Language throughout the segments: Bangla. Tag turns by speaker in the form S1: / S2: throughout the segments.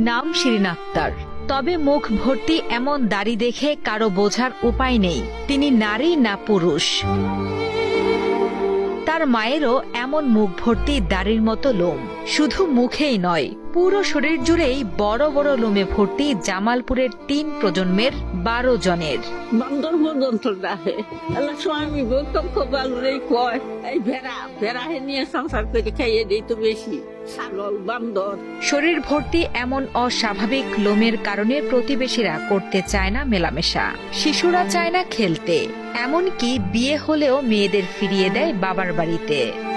S1: নাম শিরিন আক্তার। তবে মুখ ভর্তি এমন দাড়ি দেখে কারও বোঝার উপায় নেই। তিনি নারী না পুরুষ। তার মায়েরও এমন মুখ ভর্তি দাড়ির মতো লোম। শুধু মুখেই নয় পুরো শরীর জুড়েই বড় বড় লোমে ভর্তি জামালপুরের তিন প্রজন্মের বারো জনের।
S2: বান্দর আল্লাহ স্বামী কয় এই ভেড়া ভেড়া নিয়ে সংসার করে খাইয়ে দিই তো বেশি।
S1: শরীর ভর্তি এমন অস্বাভাবিক লোমের কারণে প্রতিবেশীরা করতে চায় না মেলামেশা। শিশুরা চায় না খেলতে। এমনকি বিয়ে হলেও মেয়েদের ফিরিয়ে দেয় বাবার বাড়িতে।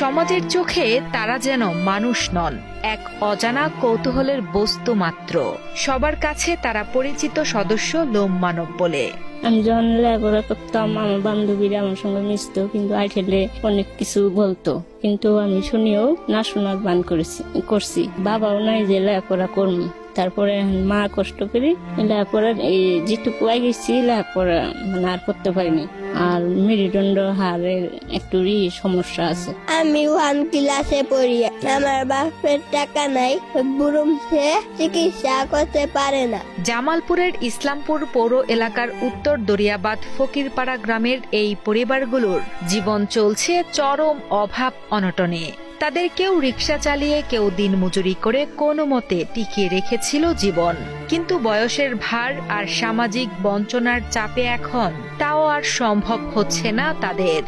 S1: সমাজের চোখে তারা যেন মানুষ নন, এক অজানা কৌতূহলের বস্তু মাত্র। সবার কাছে তারা পরিচিত সদস্য লোম মানব বলে।
S3: আমি যখন লেখাপড়া করতাম, আমার বান্ধবীরা আমার সঙ্গে মিশতো, কিন্তু আইঠেলে অনেক কিছু বলতো। কিন্তু আমি শুনিও না শোনার বান করেছি, করছি। বাবাও নাই যে লেখাপড়া করব তারপরে মা কষ্ট করি লেখাপড়া এই যেটুকু আই গেছি লেখাপড়া মানে আর করতে পারিনি। আর মেরুদণ্ড হাড়ের একটু ই সমস্যা আছে।
S4: আমি ওয়ান ক্লাসে পড়ি আমার বাপের টাকা নাই বুড়ুম সে চিকিৎসা করতে পারে না।
S1: জামালপুরের ইসলামপুর পৌর এলাকার উত্তর দরিয়াবাদ ফকিরপাড়া গ্রামের এই পরিবারগুলোর জীবন চলছে চরম অভাব অনটনে। তাদের কেউ রিক্সা চালিয়ে কেউ দিনমজুরি করে কোনো মতে টিকিয়ে রেখেছিল জীবন। কিন্তু বয়সের ভার আর সামাজিক বঞ্চনার চাপে এখন তাও আর সম্ভব হচ্ছে না তাদের।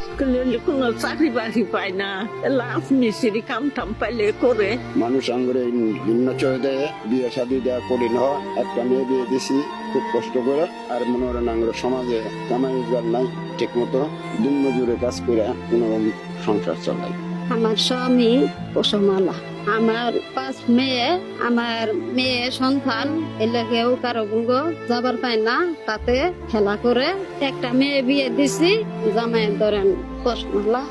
S2: কোনো চাকরি বাকরি পায় না। লাভ মিস্ত্রি কাম টাম পাইলে করে।
S5: মানুষ আঙ্গুরে ভিন্ন চয়ে দেয় বিয়ে শাদি দেওয়া করি না একটা মেয়ে বিয়ে দিছি খুব কষ্ট করে। আর মনে করেন আঙ্গুর সমাজে কামাই রোজগার নাই ঠিক মতো দিন মজুরে কাজ করে কোনো সংসার চালাই
S6: আমার স্বামী পশমালা আমার পাঁচ মেয়ে, আমার মেয়ে সন্তান এলাকাও কারও গুঙ্গ যাবার পায় না, তাতে খেলা করে। একটা মেয়ে বিয়ে দিছি, জামাই ধরেন পশমালা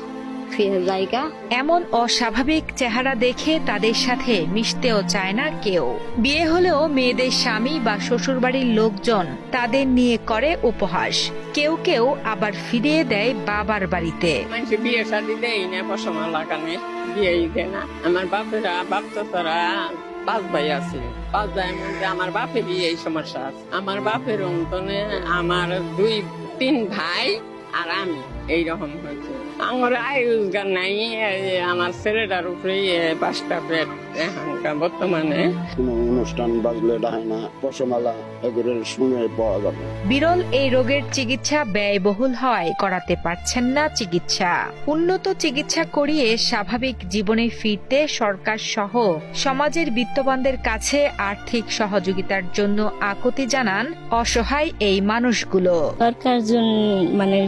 S6: জায়গা।
S1: এমন অস্বাভাবিক চেহারা দেখে তাদের সাথে মিশতেও চায় না কেউ। বিয়ে হলেও মেয়েদের স্বামী বা শ্বশুরবাড়ির লোকজন তাদের নিয়ে করে উপহাস। কেউ কেউ আবার ফিরিয়ে দেয় বাবার বাড়িতে।
S2: বিয়ে শাদি দেয় না পশমালা কানে বিয়েই দেয় না। আমার বাপেরা বাপ তোরা পাঁচ ভাই আছে। পাঁচ ভাইয়ের মধ্যে আমার বাপেরই এই সমস্যা আছে। আমার বাপের অন্তনে আমার দুই তিন ভাই আর আমি। এইরকম হয়েছে। আমার আয় রোজগার নাই আমার ছেলেটার উপরেই এ পাঁচটা পেট এখানকার বর্তমানে।
S5: কোনো অনুষ্ঠান বাজলে ডাহানা পশমালা এগুলোর পাওয়া যাবে।
S1: বিরল এই রোগের চিকিৎসা ব্যয়বহুল হয় করাতে পারছেন না চিকিৎসা। উন্নত চিকিৎসা করিয়ে স্বাভাবিক জীবনে ফিরতে সরকার সহ সমাজের বিত্তবানদের কাছে আর্থিক সহযোগিতার জন্য আকুতি জানান অসহায় এই মানুষগুলো।
S3: সরকার মানে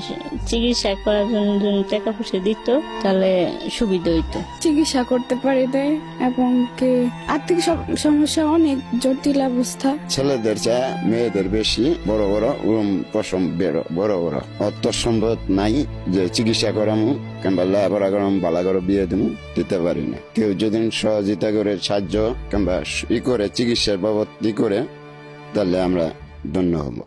S3: চিকিৎসা করার জন্য যদি টাকা পয়সা দিত তাহলে সুবিধা হইতো।
S7: চিকিৎসা করতে পারি দেয় এবং কি আর্থিক সমস্যা অনেক জটিল অবস্থা।
S5: ছেলেদের চেয়ে মেয়েদের বেশি বড় বড় উম, পশম বেরো বড় বড়। অর্থ সম্পদ নাই যে চিকিৎসা করামু কিংবা লেখাপড়া করাম বালা করে বিয়ে দিমু দিতে পারি না। কেউ যদি সহযোগিতা করে সাহায্য কিংবা ই করে চিকিৎসার বাবদ ই করে তাহলে আমরা ধন্য হব।